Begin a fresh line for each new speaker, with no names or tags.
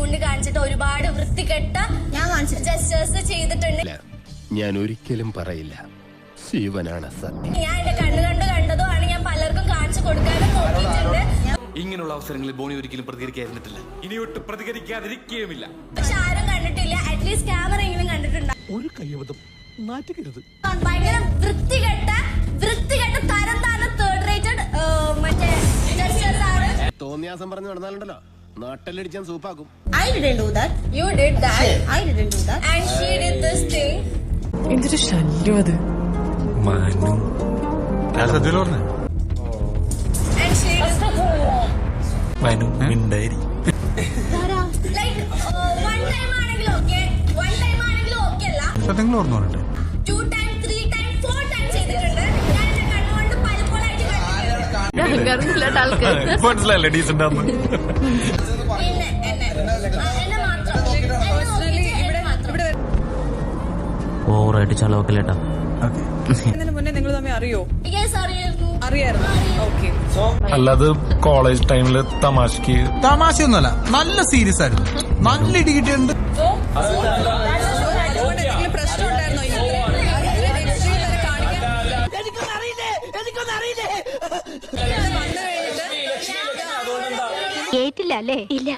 ചൂണ്ടിക്കാണിച്ചിട്ട് ഒരുപാട് വൃത്തികെട്ട
ഞാൻ കാണിച്ചിട്ട്
ജസ്റ്റേഴ്സ് ചെയ്തിട്ടുണ്ട്.
ഞാൻ ഒരിക്കലും പറയില്ല. ശിവനാണ് സത്യം.
ഞാൻ എന്റെ കണ്ണു കണ്ടു കണ്ടതോ ആണ് ഞാൻ പലർക്കും കാണിച്ചു കൊടുക്കാനും നോക്കിയിട്ടുണ്ട്
ഇങ്ങനെയുള്ള അവസരങ്ങളിൽ ബോണി ഒരിക്കലും പ്രതികരിക്കാതിരുന്നിട്ടില്ല.
ഇനി ഒട്ടും പ്രതികരിക്കാതിരിക്കുകയുമില്ല.
പക്ഷെ ആരും കണ്ടിട്ടില്ല. അറ്റ്ലീസ്റ്റ് ക്യാമറ എങ്കിലും കണ്ടിട്ടുണ്ട്
ഒരു കയ്യബദ്ധം. മാറ്റിക്കരുത്
ഭയങ്കര വൃത്തികെട്ട വൃത്തികെട്ട തരം താഴ്ന്ന തേർഡ് റേറ്റഡ് മറ്റേ ജസ്റ്റേഴ്സ് ആണ്.
തോന്നിയാസം പറഞ്ഞു നടന്നാലുണ്ടല്ലോ. നാട്ടിലടിച്ചാൻ സൂപ്പാക്കും.
I didn't do that
you did that
I didn't do that
and she did this thing
എന്തൊരു ശല്യം അത്?
ആൻഡ് ഷീ
മിണ്ടായി
ലൈക് വൺ എന്നെ മാത്രം
ഓവറായിട്ട് ചളവക്കല്ലേട്ടാ.
മുന്നേ നിങ്ങൾ തമ്മിൽ അറിയോ?
അല്ലാതെ കോളേജ് ടൈമിൽ തമാശക്ക്
തമാശയൊന്നുമല്ല. നല്ല സീരിയസ് ആയിരുന്നു. നല്ല ഇടി കിട്ടിയിട്ടുണ്ട്.
കേട്ടില്ല അല്ലേ? ഇല്ല.